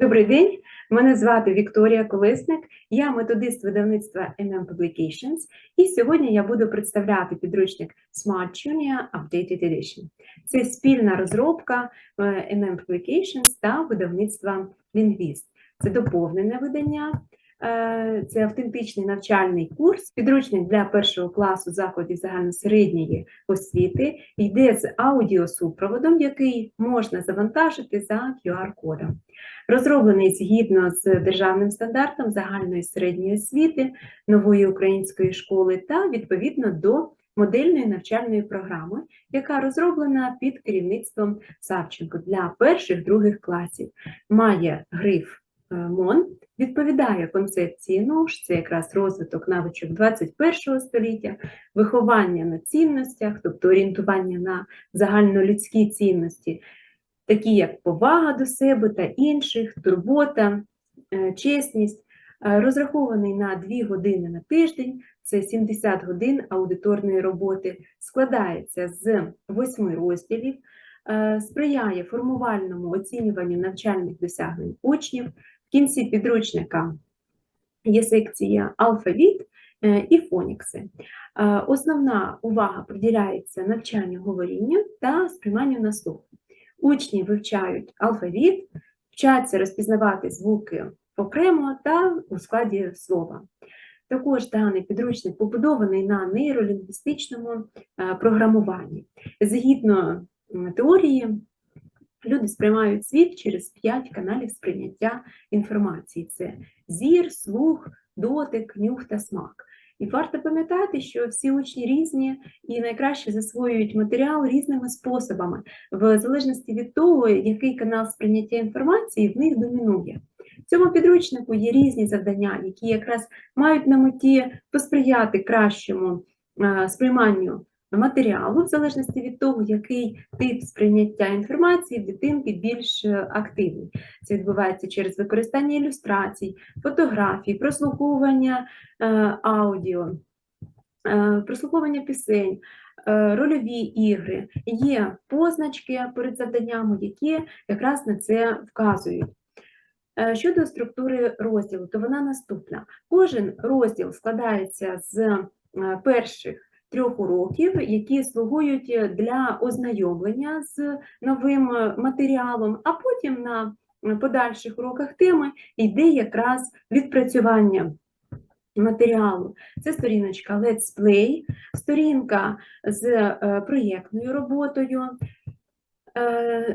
Добрий день, мене звати Вікторія Колесник, я методист видавництва MM Publications, і сьогодні я буду представляти підручник Smart Junior Updated Edition. Це спільна розробка MM Publications та видавництва Linguist. Це доповнене видання, це автентичний навчальний курс, підручник для першого класу закладів загальносередньої освіти, йде з аудіосупроводом, який можна завантажити за QR-кодом. Розроблений згідно з державним стандартом загальної середньої освіти нової української школи та відповідно до модельної навчальної програми, яка розроблена під керівництвом Савченко для перших других класів. Має гриф е, МОН, відповідає концепції НОШ, це якраз розвиток навичок 21 століття, виховання на цінностях, тобто орієнтування на загальнолюдські цінності, такі як повага до себе та інших, турбота, е, чесність, Е, розрахований на 2 години на тиждень, це 70 годин аудиторної роботи, складається з 8 розділів, е, сприяє формувальному оцінюванню навчальних досягнень учнів. В кінці підручника є секція алфавіт е, і фонікси. Е, Основна увага приділяється навчанню говорінню та сприйманню на слух. Учні вивчають алфавіт, вчаться розпізнавати звуки окремо та у складі слова. Також даний підручник побудований на нейролінгвістичному е, програмуванні. Згідно теорії, люди сприймають світ через п'ять каналів сприйняття інформації: це зір, слух, дотик, нюх та смак. І варто пам'ятати, що всі учні різні і найкраще засвоюють матеріал різними способами, в залежності від того, який канал сприйняття інформації в них домінує. В цьому підручнику є різні завдання, які якраз мають на меті посприяти кращому сприйманню матеріалу, в залежності від того, який тип сприйняття інформації дитинки більш е, активний. Це відбувається через використання ілюстрацій, фотографій, прослуховування е, аудіо, е, прослуховування пісень. Рольові ігри є позначки перед завданнями, які якраз на це вказують. Щодо структури розділу, то вона наступна. Кожен розділ складається з перших трьох уроків, які слугують е, для ознайомлення з новим е, матеріалом, а потім на е, подальших уроках теми йде якраз відпрацювання матеріалу. Це сторіночка Let's Play, сторінка з проєктною роботою,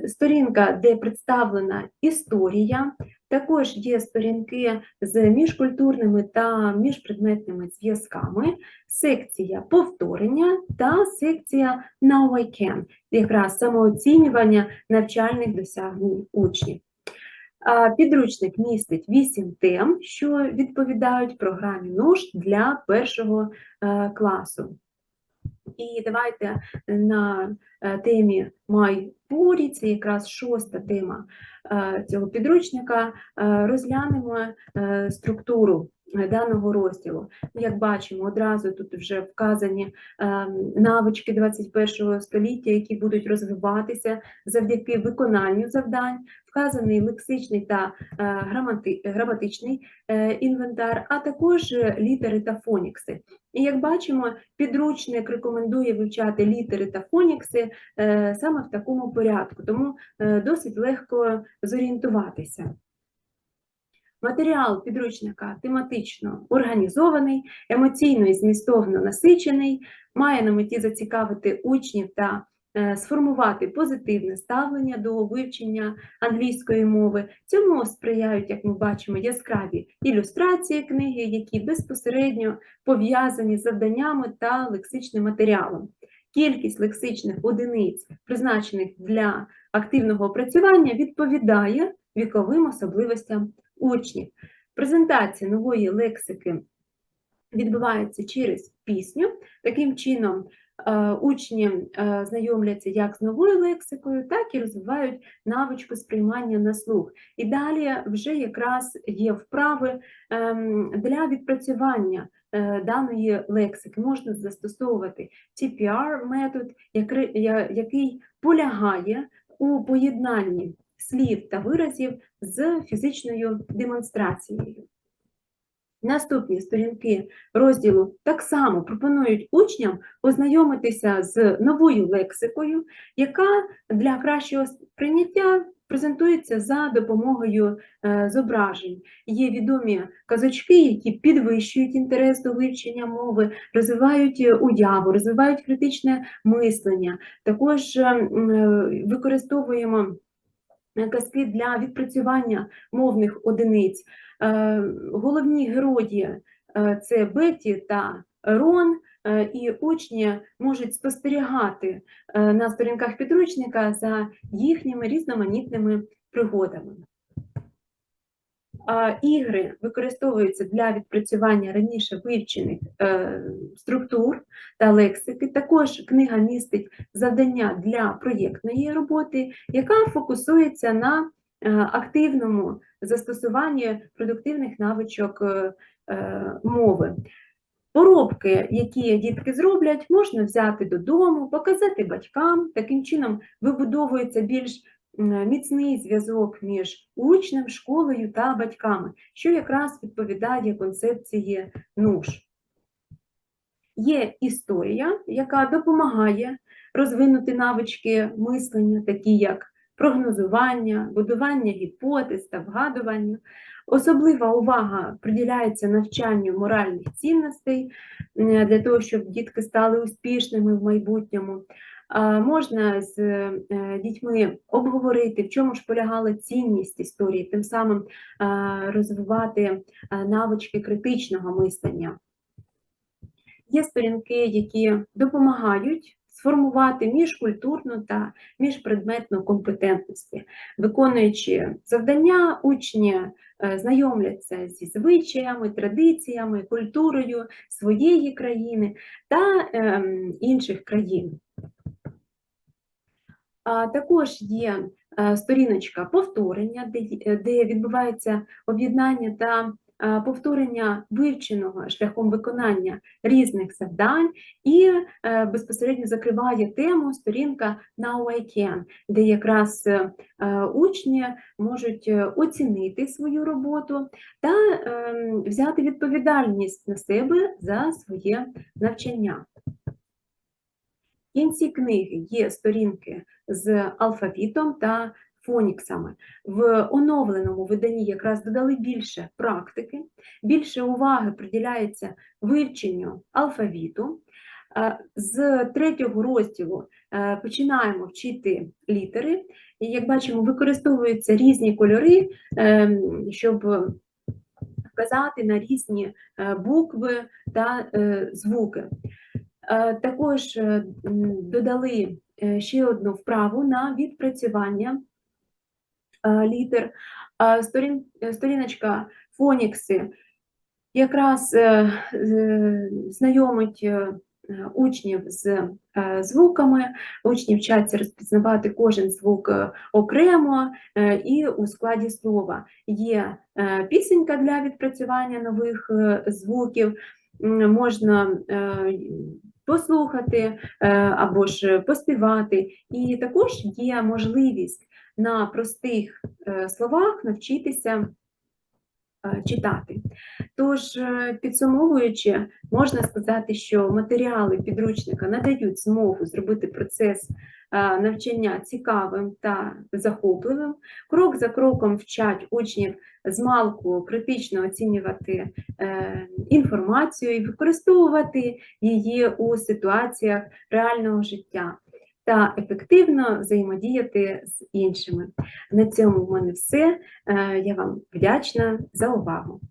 сторінка, де представлена історія, також є сторінки з міжкультурними та міжпредметними зв'язками, секція повторення та секція Now I Can, якраз самооцінювання навчальних досягнень учнів. Підручник містить 8 тем, що відповідають програмі НУШ для першого е, класу. І давайте на темі Майпурі, це якраз шоста тема е, цього підручника, е, розглянемо е, структуру е, даного розділу. Як бачимо, одразу тут вже вказані е, навички 21 століття, які будуть розвиватися завдяки виконанню завдань, вказаний лексичний та е, граматичний е, інвентар, а також е, літери та фонікси. І як бачимо, підручник рекомендує вивчати літери та фонікси е, саме в такому порядку, тому е, досить легко зорієнтуватися. Матеріал підручника тематично організований, емоційно і змістовно насичений, має на меті зацікавити учнів та е, сформувати позитивне ставлення до вивчення англійської мови. Цьому сприяють, як ми бачимо, яскраві ілюстрації книги, які безпосередньо пов'язані з завданнями та лексичним матеріалом. Кількість лексичних одиниць, призначених для активного опрацювання, відповідає віковим особливостям учнів. Презентація нової лексики відбувається через пісню. Таким чином, е, учні е, знайомляться як з новою лексикою, так і розвивають навичку сприймання на слух. І далі вже якраз є вправи ем, для відпрацювання е, даної лексики. Можна застосовувати TPR метод, який полягає у поєднанні слів та виразів з фізичною демонстрацією. Наступні сторінки розділу так само пропонують учням ознайомитися з новою лексикою, яка для кращого сприйняття презентується за допомогою е, зображень. Є відомі казочки, які підвищують інтерес до вивчення мови, розвивають е, уяву, розвивають критичне мислення. Також е, використовуємо казки для відпрацювання мовних одиниць. Е, Головні герої е, це Беті та Рон, е, і учні можуть спостерігати на сторінках підручника за їхніми різноманітними пригодами. Ігри використовуються для відпрацювання раніше вивчених е, структур та лексики. Також книга містить завдання для проєктної роботи, яка фокусується на е, активному застосуванні продуктивних навичок е, мови. Поробки, які дітки зроблять, можна взяти додому, показати батькам. Таким чином вибудовується більш міцний зв'язок між учнем, школою та батьками, що якраз відповідає концепції НУШ. Є історія, яка допомагає розвинути навички мислення, такі як прогнозування, будування гіпотез та вгадування. Особлива увага приділяється навчанню моральних цінностей для того, щоб дітки стали успішними в майбутньому. Можна з е, дітьми обговорити, в чому ж полягала цінність історії, тим самим розвивати навички критичного мислення. Є сторінки, які допомагають сформувати міжкультурну та міжпредметну компетентності. Виконуючи завдання, учні е, знайомляться зі звичаями, традиціями, культурою своєї країни та ем, інших країн. Також є е, сторіночка повторення, е, де відбувається об'єднання та е, повторення вивченого шляхом виконання різних завдань, і безпосередньо закриває тему сторінка Now I Can, де якраз учні можуть оцінити свою роботу та ем, взяти відповідальність на себе за своє навчання. В кінці книги є сторінки з алфавітом та фоніксами. В оновленому виданні якраз додали більше практики, більше уваги приділяється вивченню алфавіту. Е, З третього розділу е, починаємо вчити літери. І, як бачимо, використовуються різні кольори, ем, щоб вказати на різні е, букви та е, звуки. Е, Також е, додали е, ще одну вправу на відпрацювання літер. Сторін- Сторіночка Фонікси якраз знайомить учнів з звуками, учні вчаться розпізнавати кожен звук окремо і у складі слова. Є пісенька для відпрацювання нових звуків, можна послухати е, або ж поспівати. І також є можливість на простих е, словах навчитися е, читати. Тож, підсумовуючи, можна сказати, що матеріали підручника надають змогу зробити процес навчання цікавим та захопливим. Крок за кроком вчать учнів змалку критично оцінювати е, інформацію і використовувати її у ситуаціях реального життя та ефективно взаємодіяти з іншими. На цьому в мене все. Е, Я вам вдячна за увагу.